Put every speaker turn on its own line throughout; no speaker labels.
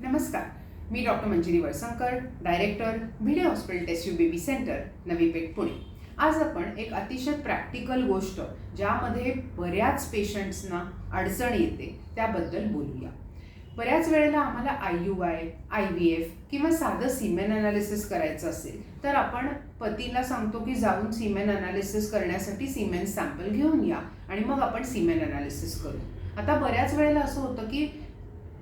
नमस्कार. मी doctor Manjiri Walsankar director Bhide hospital test tube baby centre Navi Peth Pune. आज आपण एक अतिशय प्रॅक्टिकल गोष्ट ज्यामध्ये बऱ्याच पेशंट्सना अडचण येते त्याबद्दल बोलूया. बऱ्याच वेळेला आम्हाला I U I I V F किंवा साधं सिमेन अनालिसिस करायचं असेल तर आपण पतीला सांगतो की जाऊन सिमेन अनालिसिस करण्यासाठी सिमेन सॅम्पल घेऊन या आणि मग आपण सिमेन अनालिसिस करू. आता बऱ्याच वेळेला असं होतं की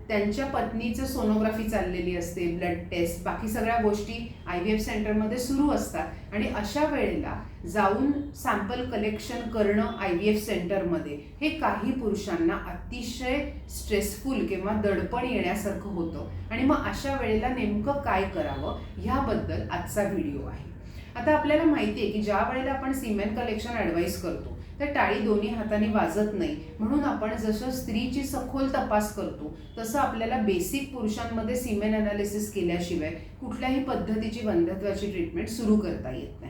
त्यांच्या पत्नीचं सोनोग्राफी चाललेली असते ब्लड टेस्ट बाकी सगळ्या गोष्टी आय व्ही एफ सेंटरमध्ये सुरू असतात. आणि अशा वेळेला जाऊन सॅम्पल कलेक्शन करणं आय व्ही एफ सेंटरमध्ये हे काही पुरुषांना अतिशय स्ट्रेसफुल किंवा दडपण येण्यासारखं होतं. आणि मग अशा वेळेला नेमकं काय करावं ह्याबद्दल आजचा व्हिडिओ आहे. आता आपल्याला माहिती आहे की ज्या वेळेला आपण सिमेंट कलेक्शन ॲडवाईस करतो तर टाळी दोन्ही हाताने वाजत नाही. म्हणून आपण जसं स्त्रीची सखोल तपास करतो तसं आपल्याला बेसिक पुरुषांमध्ये सिमेन अनालिसिस केल्याशिवाय कुठल्याही पद्धतीची बंधत्वाची ट्रीटमेंट सुरू करता येत नाही.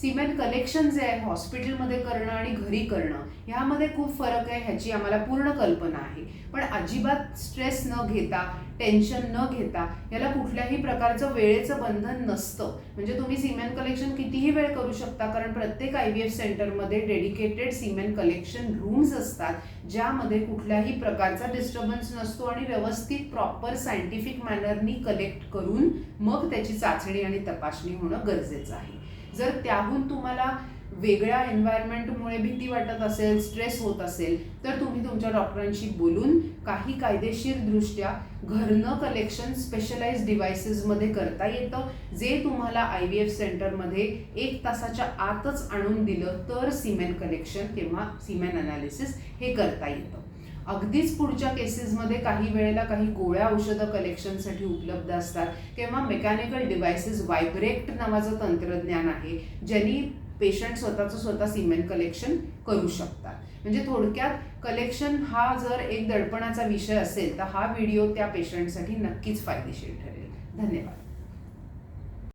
सिमेंट कलेक्शन जे आहे हॉस्पिटलमध्ये करणं आणि घरी करणं ह्यामध्ये खूप फरक आहे ह्याची आम्हाला पूर्ण कल्पना आहे. पण अजिबात स्ट्रेस न घेता टेन्शन न घेता याला कुठल्याही प्रकारचं वेळेचं बंधन नसतं. म्हणजे तुम्ही सिमेंट कलेक्शन कितीही वेळ करू शकता कारण प्रत्येक आय व्ही एफ सेंटरमध्ये डेडिकेटेड सिमेंट कलेक्शन रूम्स असतात ज्यामध्ये कुठल्याही प्रकारचा डिस्टर्बन्स नसतो आणि व्यवस्थित प्रॉपर सायंटिफिक मॅनरनी कलेक्ट करून मग त्याची चाचणी आणि तपासणी होणं गरजेचं आहे. जर त्याहून तुम्हाला वेगळ्या एन्व्हायरमेंटमुळे भीती वाटत असेल स्ट्रेस होत असेल तर तुम्ही तुमच्या डॉक्टरांशी बोलून काही कायदेशीरदृष्ट्या घरनं कलेक्शन स्पेशलाइज डिव्हायसेसमध्ये करता येतं जे तुम्हाला आय व्ही एफ सेंटरमध्ये एक तासाच्या आतच आणून दिलं तर सिमेन कलेक्शन किंवा सिमेन अनालिसिस हे करता येतं. अगदीच पुढच्या केसेसमध्ये काही वेळेला काही गोळ्या औषधं कलेक्शनसाठी उपलब्ध असतात. किंवा मेकॅनिकल डिव्हायसेस व्हायब्रेक्ट नावाचं तंत्रज्ञान आहे ज्यांनी पेशंट स्वतःचं स्वतः सिमेंट कलेक्शन करू शकतात. म्हणजे थोडक्यात कलेक्शन हा जर एक दडपणाचा विषय असेल तर हा व्हिडिओ त्या पेशंटसाठी नक्कीच फायदेशीर ठरेल. धन्यवाद.